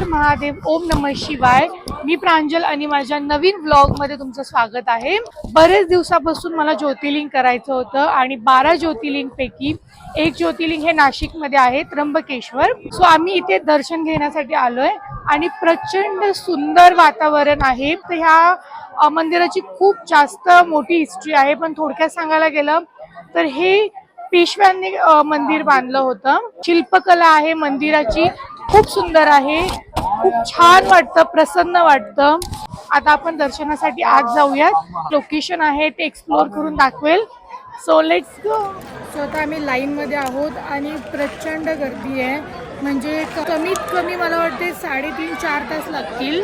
हर महादेव. ओम नमः शिवाय. मी प्रांजल आणि माझ्या नवीन ब्लॉगमध्ये तुमचं स्वागत आहे. बरेच दिवसापासून मला ज्योतिर्लिंग करायचं होतं आणि बारा ज्योतिर्लिंग पैकी एक ज्योतिर्लिंग हे नाशिकमध्ये आहे त्र्यंबकेश्वर. सो आम्ही इथे दर्शन घेण्यासाठी आलोय आणि प्रचंड सुंदर वातावरण आहे. तर ह्या मंदिराची खूप जास्त मोठी हिस्ट्री आहे. पण थोडक्यात सांगायला गेलं तर हे पेशव्यांनी मंदिर बांधलं होतं. शिल्पकला आहे मंदिराची. खूप सुंदर आहे. खूप छान वाटतं प्रसन्न वाटतं. आता आपण दर्शनासाठी आज जाऊयात. लोकेशन आहे ते एक्सप्लोर करून दाखवेल. सो लेट्स गो सो आता आम्ही लाईनमध्ये आहोत आणि प्रचंड गर्दी आहे. म्हणजे कमीत कमी मला वाटते साडेतीन चार तास लागतील.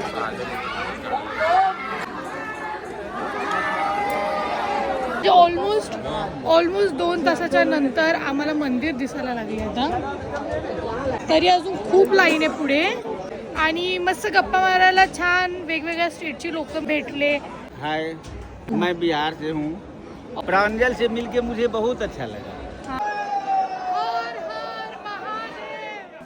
ऑलमोस्ट ऑलमोस्ट दोन तासाच्या नंतर आम्हाला मंदिर दिसायला लागले आता. तरी अजून खूप लाईन आहे पुढे. आणि मस्त गप्पा मारायला छान वेगवेगळ्या स्टेटची लोक भेटले. हाय मैं बिहार से हूँ। प्रांजल से मिलके मुझे बहुत अच्छा लगा।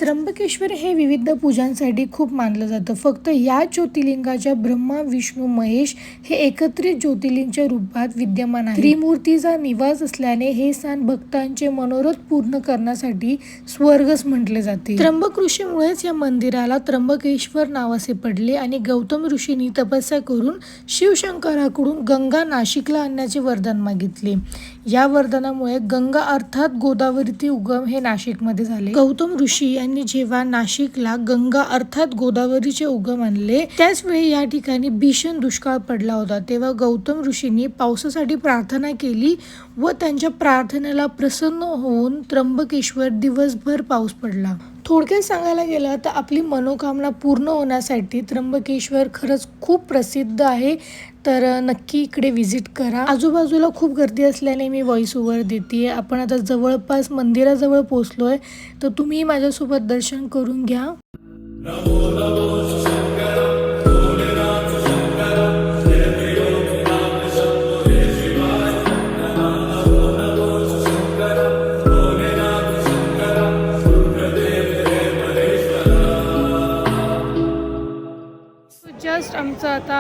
त्र्यंबकेश्वर हे विविध पूजांसाठी खूप मानलं जातं. फक्त या ज्योतिर्लिंगाच्या ब्रह्मा विष्णू महेश हे एकत्रित ज्योतिर्लिंगच्या रूपात विद्यमान आहे त्रिमूर्तीचा निवास असल्याने हे स्थान भक्तांचे मनोरथ पूर्ण करण्यासाठी स्वर्गच म्हटले जाते. त्र्यंबक ऋषीमुळेच या मंदिराला त्र्यंबकेश्वर नाव असे पडले आणि गौतम ऋषींनी तपस्या करून शिवशंकराकडून गंगा नाशिकला आणण्याचे वरदान मागितले. या वरदानामुळे गंगा अर्थात गोदावरीचे उगम हे नाशिकमध्ये झाले. गौतम ऋषी यांनी जेव्हा नाशिकला गंगा अर्थात गोदावरीचे उगम आणले त्याच वेळी या ठिकाणी भीषण दुष्काळ पडला होता. तेव्हा गौतम ऋषींनी पावसासाठी प्रार्थना केली व त्यांच्या प्रार्थनेला प्रसन्न होऊन त्र्यंबकेश्वर दिवसभर पाऊस पडला. थोडक्यात सांगायला गेलं तर आपली मनोकामना पूर्ण होण्यासाठी त्र्यंबकेश्वर खरंच खूप प्रसिद्ध आहे. तर नक्की इकडे व्हिजिट करा. आजूबाजूला खूप गर्दी असल्याने मी व्हॉइस ओव्हर देते आपण आता जवळपास मंदिराजवळ पोचलो आहे तर तुम्ही माझ्यासोबत दर्शन करून घ्या.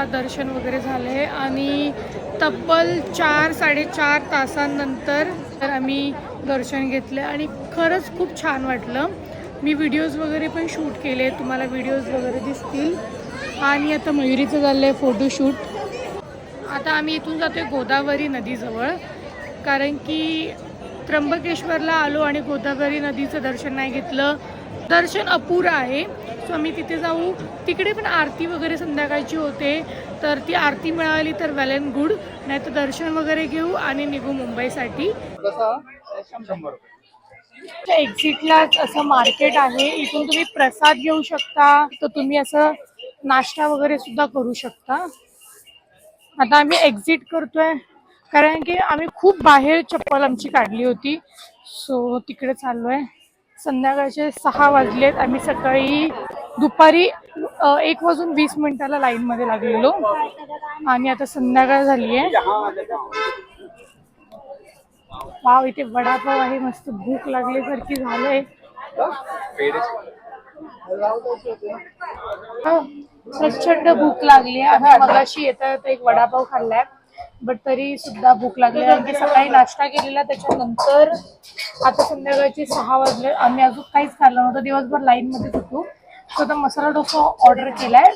आमचं दर्शन वगैरे झालं आहे. आणि तब्बल चार साडेचार तासांनंतर तर आम्ही दर्शन घेतलं आणि खरंच खूप छान वाटलं. मी व्हिडिओज वगैरे पण शूट केले तुम्हाला व्हिडिओज वगैरे दिसतील. आणि आता मयुरीचं झालं आहे फोटोशूट आता आम्ही इथून जातो आहे गोदावरी नदीजवळ. कारण की त्र्यंबकेश्वरला आलो आणि गोदावरी नदीचं दर्शन नाही घेतलं. दर्शन अपुरं आहे. सो आम्ही तिथे जाऊ. तिकडे पण आरती वगैरे संध्याकाळची होते. तर ती आरती मिळाली तर वेल अँड गुड नाही तर दर्शन वगैरे घेऊ आणि निघू मुंबईसाठी. एक्झिटलाच असं मार्केट आहे. इथून तुम्ही प्रसाद घेऊ शकता. तर तुम्ही असं नाश्ता वगैरे सुद्धा करू शकता. आता आम्ही एक्झिट करतोय. कारण की आम्ही खूप बाहेर चप्पल आमची काढली होती. सो तिकडे चाललोय. संध्याकाळचे सहा वाजलेत. आम्ही सकाळी दुपारी एक वाजून वीस मिनिटाला लाईन मध्ये लागलेलो. आणि आता संध्याकाळ झाली आहे वाव इथे वडापाव आहे मस्त भूक लागल्यासारखी झालंय प्रचंड भूक लागली आहे आम्ही मगाशी येता येता एक वडापाव खाल्लाय बट तरी सुद्धा भूक लागली. आणि सकाळी नाश्ता केलेला त्याच्यानंतर आता संध्याकाळची सहा वाजले. आम्ही अजून काहीच खाल्लं नव्हतं. दिवसभर लाईन मध्येच होतो. सो आता मसाला डोसा ऑर्डर केलाय.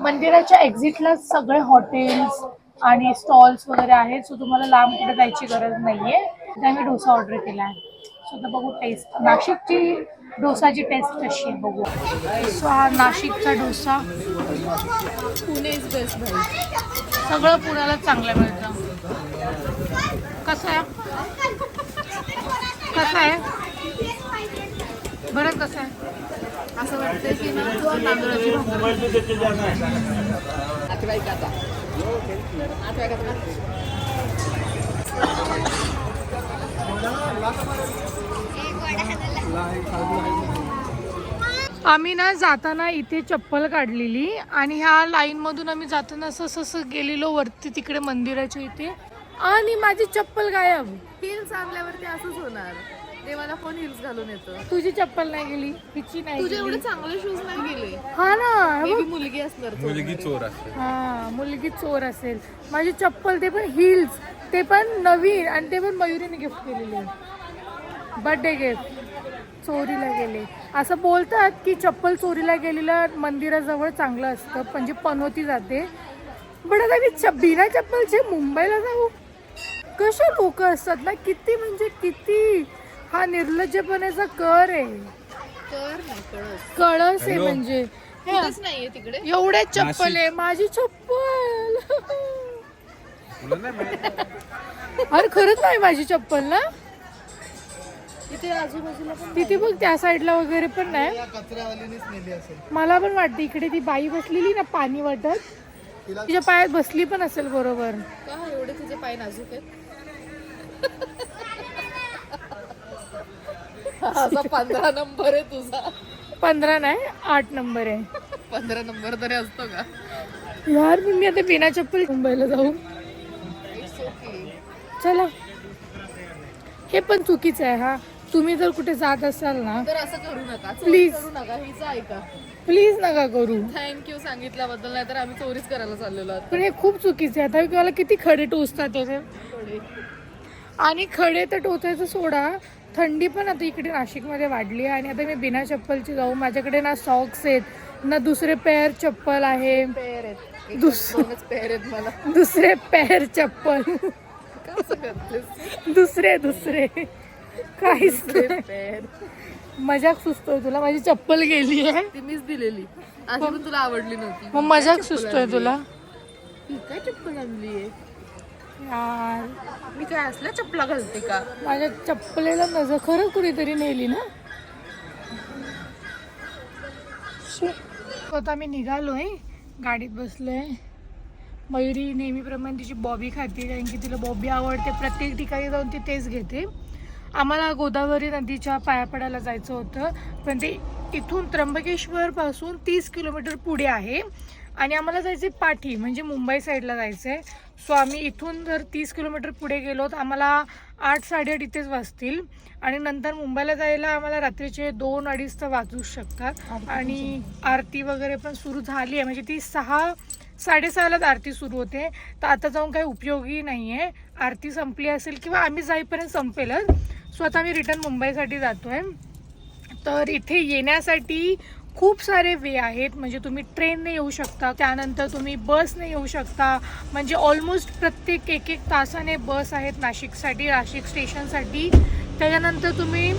मंदिराच्या एक्झिटला सगळे हॉटेल्स आणि स्टॉल्स वगैरे आहेत. सो तुम्हाला लांब कुठे जायची गरज नाहीये. तर आम्ही डोसा ऑर्डर केला आहे सो आता बघू टेस्ट नाशिकची डोसाची टेस्ट कशी आहे बघू. सो हा नाशिकचा डोसा पुणे इज बेस्ट भाई. सगळं पुण्याला चांगलं मिळतं. कसं आहे? कसं आहे? बरं कसं आहे? असं वाटतंय की ना तांदूळाची आम्ही ना जाताना इथे चप्पल काढलेली आणि ह्या लाईन मधून आम्ही जाताना असं असं असं गेलेलो वरती तिकडे मंदिराच्या इथे. आणि माझी चप्पल गायब. हिल्स आणल्यावरती असंच होणार. ते मला फोन हिल्स घालून येतो. तुझी चप्पल नाही गेली हिची नाही तुझे गेली. एवढे चांगले शूज नाही गेले. हा ना मुलगी असणार तो. मुलगी चोर असते हा मुलगी चोर असेल. माझी चप्पल ते पण हिल्स ते पण नवीन आणि ते पण मयुरीने गिफ्ट केलेले बर्थडे गिफ्ट चोरीला गेले. असं बोलतात की चप्पल चोरीला गेलेलं मंदिराजवळ चांगलं असतं म्हणजे पनवती जाते. पण आता मी च- बिना चप्पलचे मुंबईला जाऊ. कसे लोक असतात ना किती म्हणजे किती हा निर्लज्जपणाचा कर आहे. कर नाही कळस. कळस आहे. म्हणजे. हे. कुठेच नाहीये तिकडे. एवढ्या चप्पल आहे माझी चप्पल. तुला नाही माहीत? अरे खरंच नाही माझी चप्पल ना? इथे आजूबाजूला पण तिथे बघ त्या साईडला वगैरे पण नाही. मला पण वाटतं इकडे ती बाई बसलेली ना पाणी वाटत. तिच्या पायात बसली पण असेल बरोबर. का एवढे तुझे पाय नाजूक आहेत? असा पंधरा नंबर आहे तुझा. पंधरा नाही आठ नंबर आहे. पंधरा नंबर तरी असतो का? यार पण मी आता बिना चप्पल मुंबईला जाऊ. इट्स ओके चला. हे पण चुकीचं आहे हा. तुम्ही जर कुठे जात असाल ना तर असं करू नका. चोरी Please. करू नका हिचं ऐका. प्लीज नका करू. थँक्यू सांगितल्याबद्दल नाही तर आम्ही चोरीच करायला चाललेलो आहोत. पण हे खूप चुकीचं आहे. आता मला किती खडे टोचतात त्याचे. आणि खडे तर टोचायचं सोडा. थंडी पण आता इकडे नाशिकमध्ये वाढली आहे. आणि आता मी बिना चप्पलची जाऊ माझ्याकडे ना सॉक्स आहेत ना दुसरे पेअर चप्पल आहे. पेअर आहेत. पेअर आहेत मला. दुसरे पेअर चप्पल. दुसरे दुसरे. काहीच. पेअर मजाक सुचतोय तुला माझी चप्पल गेली आहे. ती मीच दिलेली. तुला आवडली नव्हती. मग मजाक सुचतोय तुला? काय चप्पल आणली आहे? यार मी काय असल्या चप्पला घालते का? माझ्या चप्पलेला नजर खरं कुणीतरी नेली ना? शी. आता मी निघालोय गाडीत बसलोय. मयुरी नेहमीप्रमाणे तिची बॉबी खाते कारण की तिला बॉबी आवडते. प्रत्येक ठिकाणी जाऊन ती तेच घेते. आम्हाला गोदावरी नदीच्या पायापडायला जायचं होतं पण ते इथून त्र्यंबकेश्वरपासून तीस किलोमीटर पुढे आहे. आणि आम्हाला जायचे पाठी म्हणजे मुंबई साईडला जायचं आहे सो आम्ही इथून जर तीस किलोमीटर पुढे गेलो तर आम्हाला आठ साडेआठ इथेच वाजतील आणि नंतर मुंबईला जायला आम्हाला रात्रीचे दोन अडीच तर वाजूच शकतात. आणि आरती वगैरे पण सुरू झाली आहे. म्हणजे ती सहा साडेसहालाच आरती सुरू होते. तर आता जाऊन काही उपयोगी नाही आहे आरती संपली असेल किंवा आम्ही जाईपर्यंत संपेलच. सो आता आम्ही रिटर्न मुंबईसाठी जातो आहे तर इथे येण्यासाठी खूप सारे वे आहेत. म्हणजे तुम्ही ट्रेनने येऊ शकता त्यानंतर तुम्ही बसने येऊ शकता. म्हणजे ऑलमोस्ट प्रत्येक एक एक तासाने बस आहेत नाशिकसाठी नाशिक स्टेशनसाठी त्याच्यानंतर तुम्ही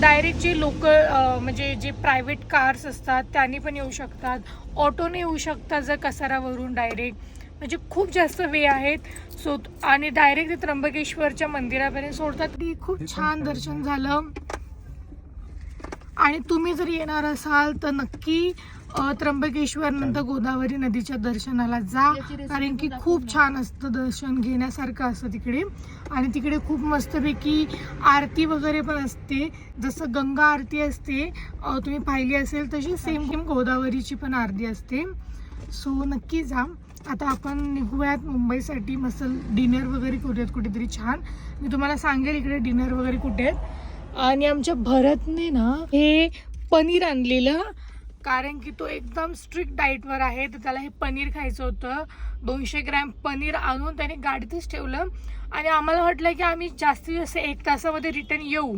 डायरेक्ट जे लोकल म्हणजे जे प्रायव्हेट कार्स असतात त्यांनी पण येऊ शकतात. ऑटोने येऊ शकतात जर कसारावरून डायरेक्ट म्हणजे खूप जास्त वे आहेत. सो आणि डायरेक्ट ते त्र्यंबकेश्वरच्या मंदिरापर्यंत सोडतात. ती खूप छान. दर्शन झालं. आणि तुम्ही जर येणार असाल तर नक्की त्र्यंबकेश्वर नंतर गोदावरी नदीच्या दर्शनाला जा. कारण की खूप छान असतं दर्शन घेण्यासारखं असतं तिकडे. आणि तिकडे खूप मस्तपैकी आरती वगैरे पण असते. जसं गंगा आरती असते तुम्ही पाहिली असेल तशी सेम सेम गोदावरीची पण आरती असते. सो नक्की जा. आता आपण निघूयात मुंबईसाठी. मस्त डिनर वगैरे करूयात कुठेतरी छान. मी तुम्हाला सांगेल इकडे डिनर वगैरे कुठे आहेत. आणि आमच्या भरतने ना हे पनीर आणलेलं. कारण की तो एकदम स्ट्रिक्ट डाईटवर आहे तर त्याला हे पनीर खायचं होतं. दोनशे ग्रॅम पनीर आणून त्याने गाडीतच ठेवलं. आणि आम्हाला वाटलं की आम्ही जास्तीत जास्त एक तासामध्ये रिटर्न येऊ.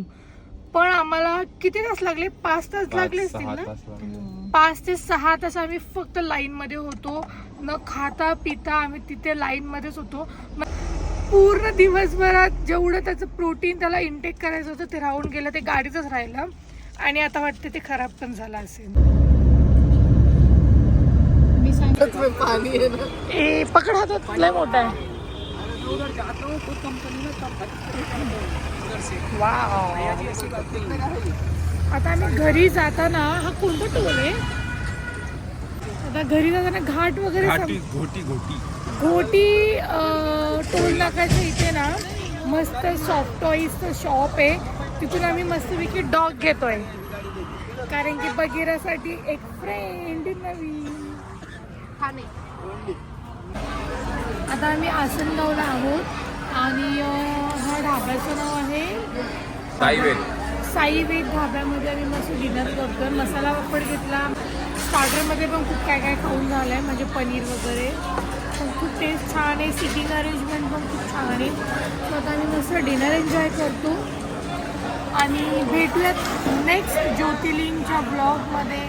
पण आम्हाला किती तास लागले? पाच तास लागले असतील ना. पाच ते सहा तास आम्ही फक्त लाईनमध्ये होतो. न खाता पिता आम्ही तिथे लाईनमध्येच होतो. मग पूर्ण दिवसभरात जेवढं त्याचं प्रोटीन त्याला इंटेक करायचं होतं ते राहून गेलं ते गाडीतच राहिलं. आणि आता वाटतं ते खराब पण झालं असेल. मी सांगितलं पाणी आहे ना ए पकड हातात लय मोठा आहे. आता आम्ही घरी जाताना हा कोणता टोल आहे. आता घरी जाताना घाट वगैरे घाटी घोटी. घोटी टोल नाकाच्या इथे ना मस्त सॉफ्ट टॉईजचं शॉप आहे. तिथून आम्ही मस्तपैकी डॉग घेतोय. कारण की बगीरासाठी एक फ्रेंड नवीन ठाणे. आता आम्ही आसनगावला आहोत. आणि हा ढाब्याचं नाव आहे. साई वेद साई वेद ढाब्यामध्ये आम्ही मस्त डिनर करतोय. मसाला पापड घेतला. स्टार्टरमध्ये पण खूप काय काय खाऊन झालं आहे म्हणजे पनीर वगैरे. खूप टेस्ट छान आहे. सिटिंग अरेंजमेंट पण खूप छान आहे. सो आता आम्ही मस्त डिनर एन्जॉय करतो. आणि भेटूयात नेक्स्ट ज्योतिर्लिंगच्या ब्लॉगमध्ये